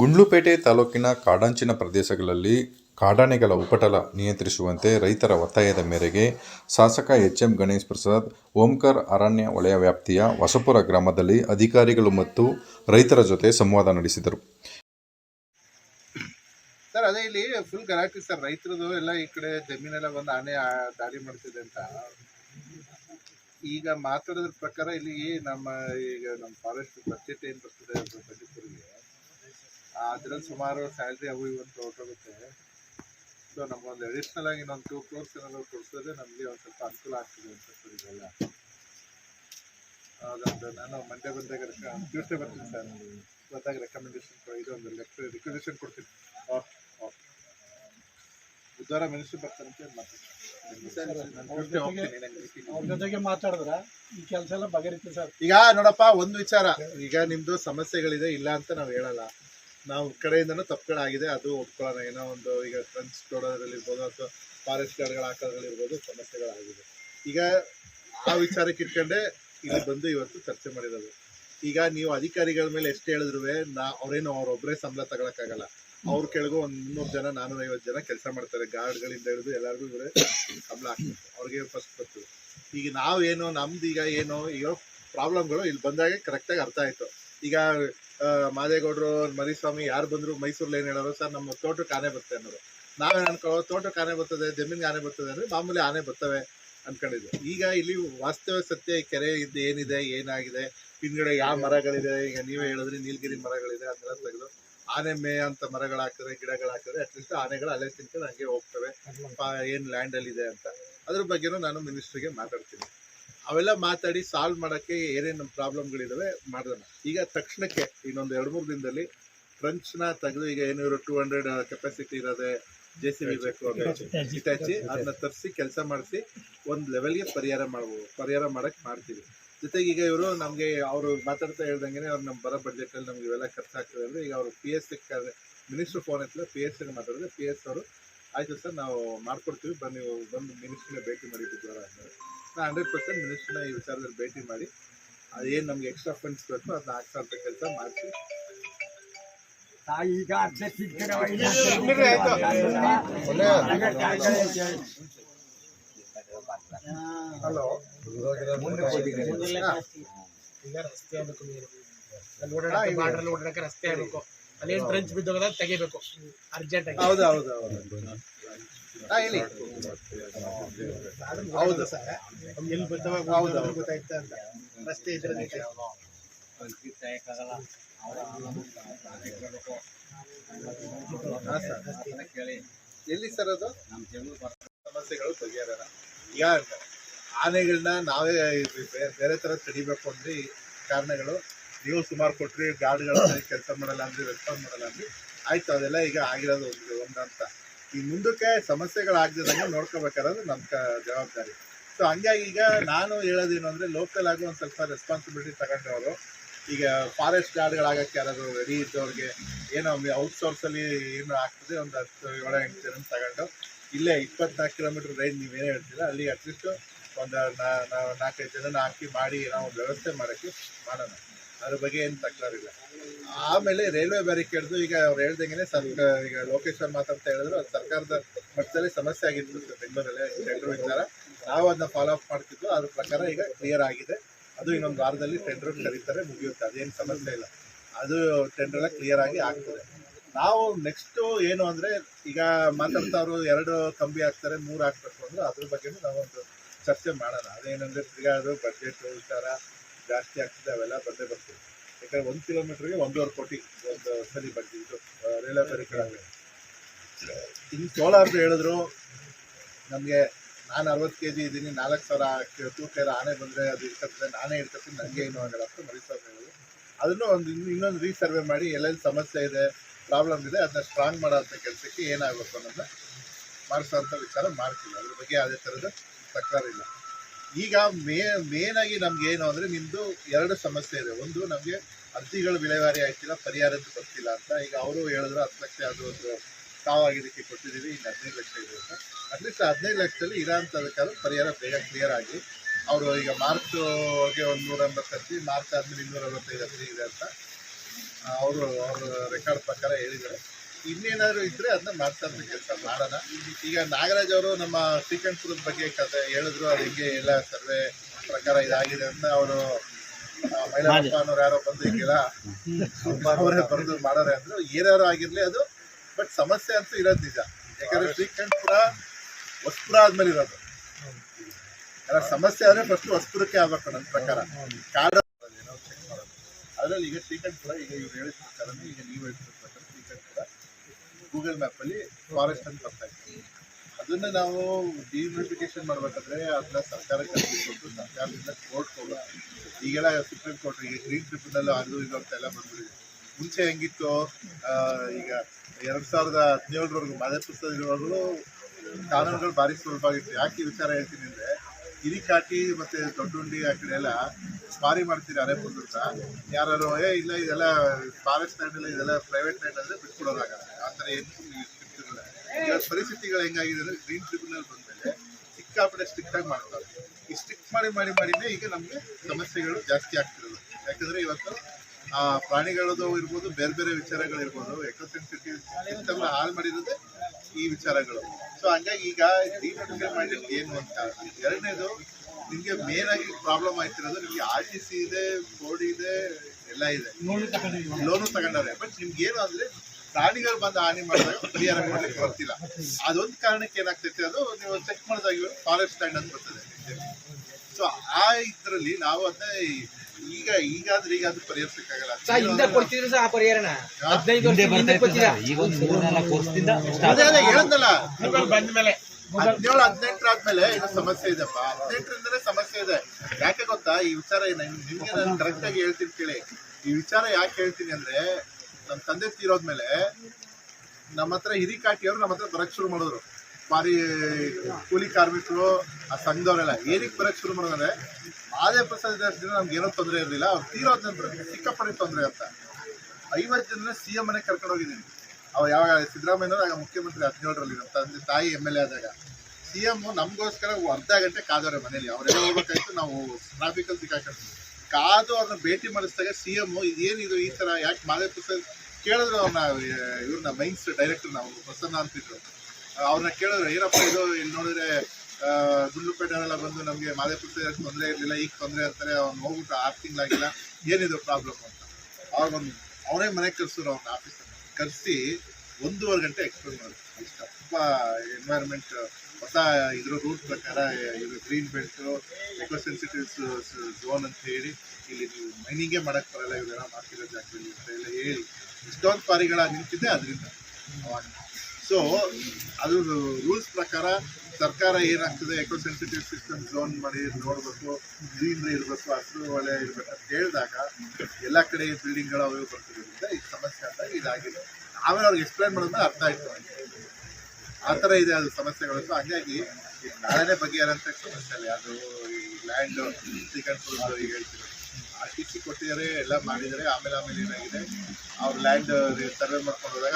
ಗುಂಡ್ಲುಪೇಟೆ ತಾಲೂಕಿನ ಕಾಡಂಚಿನ ಪ್ರದೇಶಗಳಲ್ಲಿ ಕಾಡಾನೆಗಳ ಉಪಟಳ ನಿಯಂತ್ರಿಸುವಂತೆ ರೈತರ ಒತ್ತಾಯದ ಮೇರೆಗೆ ಶಾಸಕ ಎಚ್ ಎಂ ಗಣೇಶ್ ಪ್ರಸಾದ್, ಓಂಕರ್ ಅರಣ್ಯ ವಲಯ ವ್ಯಾಪ್ತಿಯ ವಸಪುರ ಗ್ರಾಮದಲ್ಲಿ ಅಧಿಕಾರಿಗಳು ಮತ್ತು ರೈತರ ಜೊತೆ ಸಂವಾದ ನಡೆಸಿದರು. ಸರ್, ಅದೇ ಇಲ್ಲಿ ಫುಲ್ ಗಲಾಟೆ ಸರ್. ರೈತರದು ಎಲ್ಲ ಈ ಕಡೆ ಜಮೀನೆಲ್ಲ ಬಂದು ಆನೆ ದಾಳಿ ಮಾಡ್ತಿದೆ ಅಂತ. ಈಗ ಮಾತಾಡೋದ್ರ ಪ್ರಕಾರ ಇಲ್ಲಿ ನಮ್ಮ, ಈಗ ನಮ್ಮ ಫಾರೆಸ್ಟ್ ಬಜೆಟ್ ಏನು ಬರ್ತದೆ ಅದ್ರಲ್ಲಿ ಸುಮಾರು ಸ್ಯಾಲ್ರಿ ಅವು ಇವು ಅಂತ ಹೊರಟೋಗುತ್ತೆ ಸೊ ನಮಗೊಂದು ಅಡಿಷ್ನಲ್ ಆಗಿ ಇನ್ನೊಂದು ಟೂ ಕ್ರೋರ್ಸ್ ಏನಾದ್ರು ಕೊಡಿಸಿದ್ರೆ ನಮಗೆ ಒಂದು ಸ್ವಲ್ಪ ಅನುಕೂಲ ಆಗ್ತದೆ ಅಂತ ಇದೆಲ್ಲ. ಅದೊಂದು ನಾನು ಮಂಡ್ಯ ಬಂದಾಗ ಟ್ಯೂಸ್ಡೇ ಬರ್ತೀನಿ ಸರ್. ಬಂದಾಗ ರೆಕಮೆಂಡೇಶನ್ ಇದೊಂದು ಲೆಕ್ಕ ರೆಕಮೆಂಡೇಶನ್ ಕೊಡ್ತೀನಿ. ಓಕೆ ಓಕೆ ಬುಧವಾರ ಮಿನಿಸ್ಟರ್ ಬರ್ತಾರಂತೆ ಅವ್ರ ಜೊತೆಗೆ ಮಾತಾಡಿದ್ರ ಈ ಕೆಲಸ ಎಲ್ಲ ಬಗೆಹರಿತು ಸರ್. ಈಗ ನೋಡಪ್ಪ ಒಂದು ವಿಚಾರ. ಈಗ ನಿಮ್ದು ಸಮಸ್ಯೆಗಳಿದೆ ಇಲ್ಲ ಅಂತ ನಾವು ಹೇಳಲ್ಲ. ನಾವು ಕಡೆಯಿಂದನೂ ತಪ್ಪುಗಳಾಗಿದೆ. ಅದು ಒಪ್ಕೊಳ್ಳೋಣ. ಏನೋ ಒಂದು ಈಗ ಫ್ರೆಂಡ್ಸ್ ಕೊಡೋದ್ರಲ್ಲಿರ್ಬೋದು ಅಥವಾ ಫಾರೆಸ್ಟ್ ಗಾರ್ಡ್ಗಳು ಹಾಕೋದ್ರಲ್ಲಿರ್ಬೋದು ಸಮಸ್ಯೆಗಳಾಗಿದೆ. ಈಗ ಆ ವಿಚಾರಕ್ಕೆ ಇಟ್ಕೊಂಡೆ ಇಲ್ಲಿ ಬಂದು ಇವತ್ತು ಚರ್ಚೆ ಮಾಡಿರೋದು. ಈಗ ನೀವು ಅಧಿಕಾರಿಗಳ ಮೇಲೆ ಎಷ್ಟು ಹೇಳಿದ್ರು ನಾ ಅವ್ರೇನು ಅವ್ರೊಬ್ಬರೇ ಸಂಬಳ ತಗೊಳಕ್ಕಾಗಲ್ಲ. ಅವ್ರ ಕೆಳಗೂ ಒಂದು ಮುನ್ನೂರು ಜನ ನಾನೂರ ಐವತ್ತು ಜನ ಕೆಲಸ ಮಾಡ್ತಾರೆ. ಗಾರ್ಡ್ಗಳಿಂದ ಹಿಡಿದು ಎಲ್ಲರಿಗೂ ಇವರೇ ಸಂಬಳ ಹಾಕ್ತಾರೆ ಅವ್ರಿಗೆ ಫಸ್ಟ್ ಬರ್ತದೆ ಈಗ ನಾವೇನು ನಮ್ದು ಈಗ ಏನು ಈಗ ಪ್ರಾಬ್ಲಮ್ಗಳು ಇಲ್ಲಿ ಬಂದಾಗ ಕರೆಕ್ಟಾಗಿ ಅರ್ಥ ಆಯಿತು. ಈಗ ಮಾದೇಗೌಡರು, ಮರಿಸ್ವಾಮಿ, ಯಾರು ಬಂದ್ರು ಮೈಸೂರಲ್ಲಿ ಏನು ಹೇಳೋರು, ಸರ್, ನಮ್ಮ ತೋಟಕ್ಕೆ ಆನೆ ಬರ್ತದೆ ಅನ್ನೋರು. ನಾವೇನು ಅನ್ಕೊಳ್ಳೋ ತೋಟಕ್ಕೆ ಆನೆ ಬರ್ತದೆ, ಜಮೀನ್ಗೆ ಆನೆ ಬರ್ತದೆ ಅಂದ್ರೆ ಮಾಮೂಲಿ ಆನೆ ಬರ್ತವೆ ಅನ್ಕೊಂಡಿದ್ವಿ ಈಗ ಇಲ್ಲಿ ವಾಸ್ತವ ಸತ್ಯ ಈ ಕೆರೆ ಇದ್ದು ಏನಿದೆ, ಏನಾಗಿದೆ, ಹಿಂದ್ಗಡೆ ಯಾವ ಮರಗಳಿದೆ, ಈಗ ನೀವೇ ಹೇಳಿದ್ರಿ ನೀಲಗಿರಿ ಮರಗಳಿದೆ ಅದನ್ನೆಲ್ಲ ತೆಗೆದು ಆನೆ ಮೇ ಅಂತ ಮರಗಳು ಹಾಕಿದ್ರೆ, ಗಿಡಗಳು ಹಾಕಿದ್ರೆ ಅಟ್ಲೀಸ್ಟ್ ಆನೆಗಳು ಅಲ್ಲೇ ತಿನ್ಕೊಂಡು ಹಂಗೆ ಹೋಗ್ತವೆ. ಏನು ಏನ್ ಲ್ಯಾಂಡ್ ಅಲ್ಲಿ ಇದೆ ಅಂತ. ಅದ್ರ ಬಗ್ಗೆನೂ ನಾನು ಮಿನಿಸ್ಟ್ರಿಗೆ ಮಾತಾಡ್ತೀನಿ. ಅವೆಲ್ಲ ಮಾತಾಡಿ ಸಾಲ್ವ್ ಮಾಡೋಕ್ಕೆ ಏನೇನು ನಮ್ಮ ಪ್ರಾಬ್ಲಮ್ಗಳಿದಾವೆ ಮಾಡೋಣ ಈಗ ತಕ್ಷಣಕ್ಕೆ ಇನ್ನೊಂದು ಎರಡು ಮೂರು ದಿನದಲ್ಲಿ ಫ್ರೆಂಚ್ನ ತೆಗೆದು ಈಗ ಏನಿರೋ ಟೂ ಹಂಡ್ರೆಡ್ ಕೆಪಾಸಿಟಿ ಇರೋದೆ ಜೆ ಸಿ ಬಿ ಬೇಕು ಅಂತ ಹಿಟಾಚಿ ಅದನ್ನ ತರಿಸಿ ಕೆಲಸ ಮಾಡಿಸಿ ಒಂದು ಲೆವೆಲ್ಗೆ ಪರಿಹಾರ ಮಾಡ್ಬೋದು ಪರಿಹಾರ ಮಾಡಕ್ಕೆ ಮಾಡ್ತೀವಿ. ಜೊತೆಗೆ ಈಗ ಇವರು ನಮಗೆ ಅವರು ಮಾತಾಡ್ತಾ ಹೇಳ್ದಂಗೆ ಅವ್ರು ನಮ್ಮ ಬರೋ ಬಡ್ಜೆಟಲ್ಲಿ ನಮ್ಗೆ ಇವೆಲ್ಲ ಖರ್ಚಾಗ್ತದೆ ಅಂದರೆ ಈಗ ಅವರು ಪಿ ಎಸ್ ಮಿನಿಸ್ಟ್ರ್ ಫೋನ್ ಹತ್ತಿರ ಪಿ ಎಸ್ ಮಾತಾಡಿದ್ರೆ ಪಿ ಎಸ್ ಅವರು ಆಯಿತು ಸರ್ ನಾವು ಮಾಡ್ಕೊಡ್ತೀವಿ. ಬನ್ನಿ ನೀವು ಬಂದು ಮಿನಿಸ್ಟ್ರಿನ ಭೇಟಿ ಮಾಡಿ ಬುಧವಾರ ಅಂದರೆ ನಾನು ಹಂಡ್ರೆಡ್ ಪರ್ಸೆಂಟ್ ಮಿನಿಸ್ಟ್ರಿನ ಈ ವಿಚಾರದಲ್ಲಿ ಭೇಟಿ ಮಾಡಿ ಅದೇನು ನಮ್ಗೆ ಎಕ್ಸ್ಟ್ರಾ ಫಂಡ್ಸ್ ಬೇಕು ಅದನ್ನ ಹಾಕ್ಸೋ ಕೆಲಸ ಮಾಡ್ತೀವಿ ಈಗ ಹಲೋ. ಈಗ ರಸ್ತೆ ಆಗಬೇಕು ನೀರು ಅಲ್ಲಿ ಓಡಾಡಕ್ಕೆ ಬಾರ್ಡ್ರಲ್ಲಿ ಓಡಾಡಕ್ಕೆ ರಸ್ತೆ ಆಗಬೇಕು ಅಲ್ಲೇನು ಟ್ರೆಂಚ್ ಬಿದ್ದೋಗದ ತೆಗಿಬೇಕು. ಅರ್ಜೆಂಟ್ ಆಗಿ. ಹೌದು ಹೌದು ಹಾ ಹೇಳಿ. ಹೌದು. ಸರ್. ಎಲ್ಲಿ ಬಿದ್ದವಾಗ ಹೌದು. ಹೌದು. ಗೊತ್ತಾಯ್ತಾ ಅಂತ. ರಸ್ತೆ ಇದ್ರೆ ಸರ್. ಎಲ್ಲಿ ಸರ್ ಅದು? ಸಮಸ್ಯೆಗಳು ಬಗೆಹರೋಣ ಈಗ ಆನೆಗಳನ್ನ ನಾವೇ ಬೇರೆ ಥರ ತಡಿಬೇಕು ಅಂದ್ರೆ ಈ ಕಾರಣಗಳು ನೀವು ಸುಮಾರು ಕೊಟ್ರಿ ಗಾರ್ಡ್ಗಳ ಕೆಲಸ ಮಾಡಲ್ಲ ಅಂದ್ರೆ ರೆಸ್ಪಾನ್ಸ್ ಮಾಡಲ್ಲ ಅಂದ್ರೆ, ಆಯ್ತು, ಅದೆಲ್ಲ ಈಗ ಆಗಿರೋದು ಒಂದು ಒಂದಂತ ಈ ಮುಂದಕ್ಕೆ ಸಮಸ್ಯೆಗಳಾಗದಂಗೆ ನೋಡ್ಕೋಬೇಕಾದ್ರೆ ನಮ್ಮ ಕ ಜವಾಬ್ದಾರಿ. ಸೊ ಹಂಗಾಗಿ ಈಗ ನಾನು ಹೇಳೋದೇನು ಅಂದರೆ ಲೋಕಲ್ ಆಗಿ ಒಂದು ಸ್ವಲ್ಪ ರೆಸ್ಪಾನ್ಸಿಬಿಲಿಟಿ ತಗೊಂಡವರು. ಈಗ ಫಾರೆಸ್ಟ್ ಗಾರ್ಡ್ಗಳಾಗಕ್ಕೆ ಯಾರಾದ್ರು ರೆಡಿ ಇದ್ದವ್ರಿಗೆ ಏನೋ ಔಟ್ಸೋರ್ಸಲ್ಲಿ ಏನು ಆಗ್ತದೆ, ಒಂದು ಹತ್ತು, ಏಳು, ಎಂಟು ಜನ ತಗೊಂಡು ಇಲ್ಲೇ ಇಪ್ಪತ್ನಾಲ್ಕು ಕಿಲೋಮೀಟರ್ ರೈಡ್ ನೀವೇನು ಹೇಳ್ತೀರಾ ಅಲ್ಲಿ ಅಟ್ಲೀಸ್ಟ್ ಒಂದು ನಾಲ್ಕೈದು ಜನನ ಹಾಕಿ ಮಾಡಿ ನಾವು ವ್ಯವಸ್ಥೆ ಮಾಡೋಕ್ಕೆ ಮಾಡೋಣ. ಅದ್ರ ಬಗ್ಗೆ ಏನು ತಕರಾರಿಲ್ಲ. ಆಮೇಲೆ ರೈಲ್ವೆ ಬ್ಯಾರಿಕೇಡ್ದು ಈಗ ಅವ್ರು ಹೇಳ್ದಂಗೆ ಸರ್ಕಾರ ಈಗ ಲೋಕೇಶ್ವರ್ ಮಾತಾಡ್ತಾ ಹೇಳಿದ್ರು, ಅದು ಸರ್ಕಾರದ ಮಟ್ಟದಲ್ಲಿ ಸಮಸ್ಯೆ ಆಗಿತ್ತು ಬೆಂಗಳೂರಲ್ಲಿ ಟೆಂಡರ್ ವಿಚಾರ ನಾವು ಅದನ್ನ ಫಾಲೋ ಅಪ್ ಮಾಡ್ತಿದ್ದು ಅದ್ರ ಪ್ರಕಾರ ಈಗ ಕ್ಲಿಯರ್ ಆಗಿದೆ. ಅದು ಇನ್ನೊಂದು ವಾರದಲ್ಲಿ ಟೆಂಡರ್ ಕರೀತಾರೆ, ಮುಗಿಯುತ್ತೆ, ಅದೇನು ಸಮಸ್ಯೆ ಇಲ್ಲ. ಅದು ಟೆಂಡರ್ ಎಲ್ಲ ಕ್ಲಿಯರ್ ಆಗಿ ಆಗ್ತದೆ. ನಾವು ನೆಕ್ಸ್ಟ್ ಏನು ಅಂದ್ರೆ, ಈಗ ಮಾತಾಡ್ತಾವ್ರು ಎರಡು ಕಂಬಿ ಹಾಕ್ತಾರೆ, ಮೂರು ಹಾಕ್ಬೇಕು ಅಂದ್ರೆ ಅದ್ರ ಬಗ್ಗೆನೂ ನಾವೊಂದು ಚರ್ಚೆ ಮಾಡೋಣ. ಅದೇನಂದ್ರೆ ತಿರ್ಗಾ ಅದು ಬಡ್ಜೆಟ್ ವಿಚಾರ ಜಾಸ್ತಿ ಆಗ್ತದೆ, ಅವೆಲ್ಲ ಬಂದೇ ಬರ್ತದೆ. ಯಾಕಂದ್ರೆ ಒಂದು ಕಿಲೋಮೀಟರ್ಗೆ ಒಂದೂವರೆ ಕೋಟಿ ಒಂದು ಸರಿ ಬಂದಿದ್ದು ರೈಲ್ವೆ ಬ್ಯಾರಿಕೇಡ್ ಇನ್ನು ಸೋಲಾರ್ದು ಹೇಳಿದ್ರು, ನಮಗೆ ನಾನು ಅರವತ್ತು ಕೆ ಜಿ ಇದ್ದೀನಿ, ನಾಲ್ಕು ಸಾವಿರ ತೂಕ ಎಲ್ಲ ಆನೆ ಬಂದರೆ ಅದು ಇರ್ತದೆ, ನಾನೇ ಇರ್ತದೆ ನನಗೆ ಏನು ಆಗಲ್ಲ ಅಂತ ಮರಿಸ್ವಾಮಿ ಹೇಳಿದ್ರು ಅದನ್ನು ಒಂದು ಇನ್ನು ಇನ್ನೊಂದು ರೀಸರ್ವೆ ಮಾಡಿ, ಎಲ್ಲೆಲ್ಲಿ ಸಮಸ್ಯೆ ಇದೆ ಪ್ರಾಬ್ಲಮ್ ಇದೆ, ಅದನ್ನ ಸ್ಟ್ರಾಂಗ್ ಮಾಡೋಂಥ ಕೆಲಸಕ್ಕೆ ಏನಾಗಬೇಕು ಅನ್ನೋದನ್ನ ಅಂತ ವಿಚಾರ ಮಾಡ್ತೀವಿ ಅದ್ರ ಬಗ್ಗೆ ಯಾವುದೇ ಥರದ ತಕರಾರಿಲ್ಲ. ಈಗ ಮೇ, ಮೇನಾಗಿ ನಮ್ಗೆ ಏನು ಅಂದರೆ ನಿಮ್ಮದು ಎರಡು ಸಮಸ್ಯೆ ಇದೆ. ಒಂದು, ನಮಗೆ ಅರ್ಜಿಗಳು ವಿಲೇವಾರಿ ಆಯ್ತಿಲ್ಲ ಪರಿಹಾರದ ಬರ್ತಿಲ್ಲ ಅಂತ. ಈಗ ಅವರು ಹೇಳಿದ್ರು ಹತ್ತು ಲಕ್ಷ ಅದು ಒಂದು ತಾವಾಗಿದ್ದಕ್ಕೆ ಕೊಟ್ಟಿದ್ದೀವಿ, ಇನ್ನು ಹದಿನೈದು ಲಕ್ಷ ಇದೆ ಅಂತ. ಅಟ್ಲೀಸ್ಟ್ ಹದಿನೈದು ಲಕ್ಷದಲ್ಲಿ ಇರೋಂಥದಕ್ಕಾದ್ರೂ ಪರಿಹಾರ ಬೇಗ ಕ್ಲಿಯರ್ ಆಗಿ ಅವರು ಈಗ ಮಾರ್ಚ್ಗೆ ಒಂದು ನೂರ ಎಂಬತ್ತು ಅರ್ಜಿ, ಮಾರ್ಚ್ ಆದಮೇಲೆ ಇನ್ನೂರ ಅರವತ್ತೈದು ಅರ್ಜಿ ಇದೆ ಅಂತ. ಅವರು ಅವ್ರ ರೆಕಾರ್ಡ್ ಪ್ರಕಾರ ಹೇಳಿದ್ದಾರೆ. ಇನ್ನೇನಾದ್ರು ಇದ್ರೆ ಅದನ್ನ ಮಾಡ್ಸಂತ ಕೆಲಸ ಮಾಡೋಣ. ಈಗ ನಾಗರಾಜ್ ಅವರು ನಮ್ಮ ಶ್ರೀಕಂಠಪುರದ ಬಗ್ಗೆ ಕತೆ ಹೇಳಿದ್ರು ಅದು ಹಿಂಗೆ ಎಲ್ಲ ಸರ್ವೆ ಪ್ರಕಾರ ಇದಾಗಿದೆ ಅಂತ ಅವರು ಮಹಿಳಾ ಅನ್ನೋರು ಯಾರೋ ಬಂದು ಹಿಂಗೆಲ್ಲ ಅವರೇ ಬರೆದು ಮಾಡೋರೆ ಅಂದ್ರು. ಏನಾರು ಆಗಿರ್ಲಿ ಅದು ಬಟ್ ಸಮಸ್ಯೆ ಅಂತೂ ಇರೋದು ನಿಜ. ಯಾಕಂದ್ರೆ ಶ್ರೀಕಂಠಪುರ ವಸ್ತುರ ಆದ್ಮೇಲೆ ಇರೋದು. ಯಾಕಂದ್ರೆ ಸಮಸ್ಯೆ ಆದ್ರೆ ಫಸ್ಟ್ ವಸ್ತುರಕ್ಕೆ ಆಗ್ಬೇಕು ನನ್ನ ಪ್ರಕಾರ. ಕಾಡ ಅದ್ರಲ್ಲಿ ಈಗ ಶ್ರೀಕಂಠಪುರ ಈಗ ಇವ್ರು ಹೇಳಿದ ಪ್ರಕಾರ ಈಗ ನೀವು ಹೇಳಿದ ಪ್ರಕಾರ ಗೂಗಲ್ ಮ್ಯಾಪಲ್ಲಿ ಫಾರೆಸ್ಟ್ ಅಂತ ಬರ್ತಾ ಇತ್ತು ಅದನ್ನ ನಾವು ಡಿಮ್ಯೂಟಿಫಿಕೇಶನ್ ಮಾಡಬೇಕಾದ್ರೆ ಅದನ್ನ ಸರ್ಕಾರಕ್ಕೆ ಕೊಟ್ಟು ಸರ್ಕಾರದಿಂದ ಕೋರ್ಟ್ ಹೋಗ್ಬೇಕು ಈಗೆಲ್ಲ ಸುಪ್ರೀಂ ಕೋರ್ಟ್ ಈಗ ಗ್ರೀನ್ ಟ್ರಿಬ್ಯುನಲ್ ಅದು ಇದು ಅಂತ ಎಲ್ಲ ಬಂದ್ಬಿಟ್ಟಿದೆ. ಮುಂಚೆ ಹೆಂಗಿತ್ತು? ಈಗ ಎರಡು ಸಾವಿರದ ಹದಿನೇಳರವರೆಗೂ ಮಾದೇಪುರ ಇರುವಾಗಲೂ ಕಾನೂನುಗಳು ಭಾರಿ ಸುಲಭ ಆಗಿತ್ತು ಯಾಕೆ ವಿಚಾರ ಹೇಳ್ತೀನಿ ಅಂದ್ರೆ ಹಿರಿಕಾಟಿ ಮತ್ತೆ ದೊಡ್ಡುಂಡಿ ಆ ಕಡೆ ಎಲ್ಲ ಸ್ಪಾರಿ ಮಾಡ್ತೀರಿ ಅರೆ ಹತ್ರ ಯಾರು ಏ, ಇಲ್ಲ, ಇದೆಲ್ಲ ಫಾರೆಸ್ಟ್ ಲ್ಯಾಂಡ್ ಅಲ್ಲಿ, ಇದೆಲ್ಲ ಪ್ರೈವೇಟ್ ಲ್ಯಾಂಡ್ ಅಲ್ಲಿ ಬಿಟ್ಕೊಡೋದಾಗಲ್ಲ ಆ ಥರ ಏನು ಪರಿಸ್ಥಿತಿಗಳು ಹೆಂಗಾಗಿದೆ ಅಂದ್ರೆ ಗ್ರೀನ್ ಟ್ರಿಬ್ಯುನಲ್ ಬಂದ್ಮೇಲೆ ಸಿಕ್ಕಾಪಟ್ಟೆ ಸ್ಟ್ರಿಕ್ಟ್ ಆಗಿ ಮಾಡ್ತಾರೆ. ಈ ಸ್ಟ್ರಿಕ್ಟ್ ಮಾಡಿ ಮಾಡಿ, ಮಾಡಿನೇ ಈಗ ನಮಗೆ ಸಮಸ್ಯೆಗಳು ಜಾಸ್ತಿ ಆಗ್ತಿರೋದು. ಯಾಕಂದ್ರೆ ಇವತ್ತು, ಆ, ಪ್ರಾಣಿಗಳದ್ದು ಇರ್ಬೋದು, ಬೇರೆ ಬೇರೆ ವಿಚಾರಗಳು ಇರ್ಬೋದು ಎಕೋಸೆನ್ಸಿಟಿ ಸಿಸ್ಟಮ್ನ ಹಾಳು ಮಾಡಿರೋದೇ ಈ ವಿಚಾರಗಳು. ಸೊ ಹಂಗಾಗಿ ಈಗ ಡಿಮೋಟಿಫೈ ಮಾಡಲಿಕ್ಕೆ ಏನು ಅಂತ. ಎರಡನೇದು ನಿಮಗೆ ಮೇನ್ ಆಗಿ ಪ್ರಾಬ್ಲಮ್ ಆಯ್ತಿರೋದು ನಿಮಗೆ ಆರ್ ಟಿ ಸಿ ಇದೆ ಬೋರ್ಡ್ ಇದೆ ಎಲ್ಲ ಇದೆ. ಲೋನು ತಗೊಂಡವ್ರೆ. ಬಟ್ ನಿಮ್ಗೆ ಏನು ಅಂದ್ರೆ ಪ್ರಾಣಿಗಳು ಬಂದು ಹಾನಿ ಮಾಡಿದಾಗ ಪರಿಹಾರ ಕೊಡ್ಲಿಕ್ಕೆ ಬರ್ತಿಲ್ಲ. ಅದೊಂದು ಕಾರಣಕ್ಕೆ ಏನಾಗ್ತೈತೆ ಅದು ನೀವು ಚೆಕ್ ಮಾಡಿದಾಗ ಫಾರೆಸ್ಟ್ ಲ್ಯಾಂಡ್ ಅಂತ ಬರ್ತದೆ. ಸೊ ಆ ಇದ್ರಲ್ಲಿ ನಾವು ಅದನ್ನ ಈಗ ಈಗಾದ್ರೆ ಈಗ ಅದು ಪರಿಹರಿಸಕ್ಕಾಗಲ್ಲ. ಹೇಳಂದಲ್ಲ ಹದಿನೈದು ಬಂದ ಮೇಲೆ ಹದಿನೇಳು ಹದಿನೆಂಟರಾದ್ಮೇಲೆ ಇದು ಸಮಸ್ಯೆ ಇದೆಪ್ಪ ಹದಿನೆಂಟರಿಂದಲೇ ಸಮಸ್ಯೆ ಇದೆ. ಯಾಕೆ ಗೊತ್ತಾ? ಈ ವಿಚಾರ ನಿಮ್ಗೆ ನಾನು ಕರೆಕ್ಟ್ ಆಗಿ ಹೇಳ್ತೀನಿ ಕೇಳಿ. ಈ ವಿಚಾರ ಯಾಕೆ ಹೇಳ್ತೀನಿ ಅಂದ್ರೆ ನಮ್ಮ ತಂದೆ ತೀರೋದ್ಮೇಲೆ ನಮ್ಮ ಹತ್ರ ಹಿರಿಕಾಟಿಯವರು ನಮ್ಮ ಹತ್ರ ಬರಕ್ ಶುರು ಮಾಡಿದ್ರು. ಬಾರಿ ಕೂಲಿ ಕಾರ್ಮಿಕರು, ಆ ಸಂಘದವರೆಲ್ಲ. ಏನಕ್ಕೆ ಬರಕ್ ಶುರು ಮಾಡಿದ್ರೆ ಆದೇ ಪ್ರಸಾದ್ ದಿನ ನಮ್ಗೆ ಏನೋ ತೊಂದರೆ ಇರಲಿಲ್ಲ. ಅವ್ರು ತೀರೋದ್ ನಂತರ ಸಿಕ್ಕಾಪಟ್ಟೆ ತೊಂದರೆ ಅಂತ. ಐವತ್ತು ಜನ ಸಿ ಎಂ ಮನೆಗೆ ಕರ್ಕೊಂಡು ಹೋಗಿದ್ದೀನಿ. ಅವ ಯಾವಾಗ ಸಿದ್ದರಾಮಯ್ಯನವರು ಆಗ ಮುಖ್ಯಮಂತ್ರಿ ಹದಿನೇಳರಲ್ಲಿ ನಮ್ಮ ತಂದೆ ತಾಯಿ ಎಂ ಎಲ್ ಎ ಆದಾಗ ಸಿ ಎಂ ನಮಗೋಸ್ಕರ ಅರ್ಧ ಗಂಟೆ ಕಾದವ್ರೆ ಮನೇಲಿ. ಅವರೆಲ್ಲ ಹೋಗ್ಬೇಕಾಯ್ತು ನಾವು ಟ್ರಾಫಿಕಲ್ಲಿ ಸಿಕ್ಕಾಕೊಂಡು ಕಾದು ಅವ್ರನ್ನ ಭೇಟಿ ಮಾಡಿಸಿದಾಗ ಸಿ ಎಂ ಇದೇನಿದು ಈ ಥರ ಯಾಕೆ ಮಾದೇ ಸರ್ ಕೇಳಿದ್ರು ಅವ್ರನ್ನ ಇವ್ರನ್ನ ಮೈನ್ಸ್ ಡೈರೆಕ್ಟರ್ ನಾವು ಪ್ರಸನ್ನ ಅಂತಿದ್ರು. ಅವ್ರನ್ನ ಕೇಳಿದ್ರು ಏನಪ್ಪ ಇದು ಇಲ್ಲಿ ನೋಡಿದ್ರೆ ಆ, ಗುಂಡ್ಲುಪೇಟೆಯವರೆಲ್ಲ ಬಂದು ನಮಗೆ ಮಾದೇಪುರ ತೊಂದರೆ ಇರಲಿಲ್ಲ ಈಗ ತೊಂದರೆ ಅಂತಾರೆ ಅವ್ನು ಹೋಗ್ಬಿಟ್ಟು ಆರು ತಿಂಗಳಾಗಿಲ್ಲ ಏನಿದು ಪ್ರಾಬ್ಲಮ್ ಅಂತ. ಅವ್ರು ಬಂದು ಅವರೇ ಮನೆಗೆ ಕಳಿಸಿದ್ರು ಅವ್ರನ್ನ ಆಫೀಸ್ ಕರೆಸಿ ಒಂದೂವರೆ ಗಂಟೆ ಎಕ್ಸ್ಪ್ಲೇನ್ ಮಾಡೋದು. ಇಷ್ಟ ತುಂಬ ಎನ್ವೈರ್ಮೆಂಟ್ ಹೊಸ ಇದ್ರ ರೂಟ್ ಪ್ರಕಾರ ಇದು green belt eco sensitive zone ಅಂತ ಹೇಳಿ ಇಲ್ಲಿ ನೀವು ಮೈನಿಂಗೇ ಮಾಡಕ್ಕೆ ಬರಲ್ಲ, ಇವರೆಲ್ಲ ಮಾಡ್ತಿರೋ ಜಾಗದಲ್ಲಿ ಅಂತ ಎಲ್ಲ ಹೇಳಿ. ಇಷ್ಟೊಂದು ಪಾರಿಗಳ ನಿಂತಿದೆ ಅದರಿಂದ. ಅವಾಗ ಸೊ ಅದ್ರ ರೂಲ್ಸ್ ಪ್ರಕಾರ ಸರ್ಕಾರ ಏನಾಗ್ತದೆ ಎಕೋ ಸೆನ್ಸಿಟಿವ್ ಸಿಸ್ಟಮ್ ಝೋನ್ ಮಾಡಿ ನೋಡಬೇಕು ಗ್ರೀನ್ರಿ ಇರಬೇಕು ಹಸಿರು ಒಳ್ಳೆ ಇರಬೇಕು ಅಂತ ಹೇಳಿದಾಗ ಎಲ್ಲ ಕಡೆ ಬಿಲ್ಡಿಂಗ್ಗಳು ಅವು ಬರ್ತಿರೋದ್ರಿಂದ ಸಮಸ್ಯೆ ಅಂತ ಇದಾಗಿದೆ. ಆಮೇಲೆ ಅವ್ರಿಗೆ ಎಕ್ಸ್ಪ್ಲೈನ್ ಮಾಡಿದ್ಮೇಲೆ ಅರ್ಥ ಆಯ್ತು. ಆ ಥರ ಇದೆ ಅದು ಸಮಸ್ಯೆಗಳು. ಸೊ ಹಂಗಾಗಿ ನಾಳೆನೇ ಬಗೆಹರಂತ ಸಮಸ್ಯೆ ಅಲ್ಲಿ ಅದು ಈ ಲ್ಯಾಂಡ್ ಈಗ ಹೇಳ್ತೀವಿ. ಆರ್ ಟಿ ಸಿ ಕೊಟ್ಟಿದ್ದಾರೆ, ಎಲ್ಲ ಮಾಡಿದ್ದಾರೆ, ಆಮೇಲೆ ಆಮೇಲೆ ಏನಾಗಿದೆ? ಅವ್ರ ಲ್ಯಾಂಡ್ ಸರ್ವೆ ಮಾಡ್ಕೊಂಡು ಹೋದಾಗ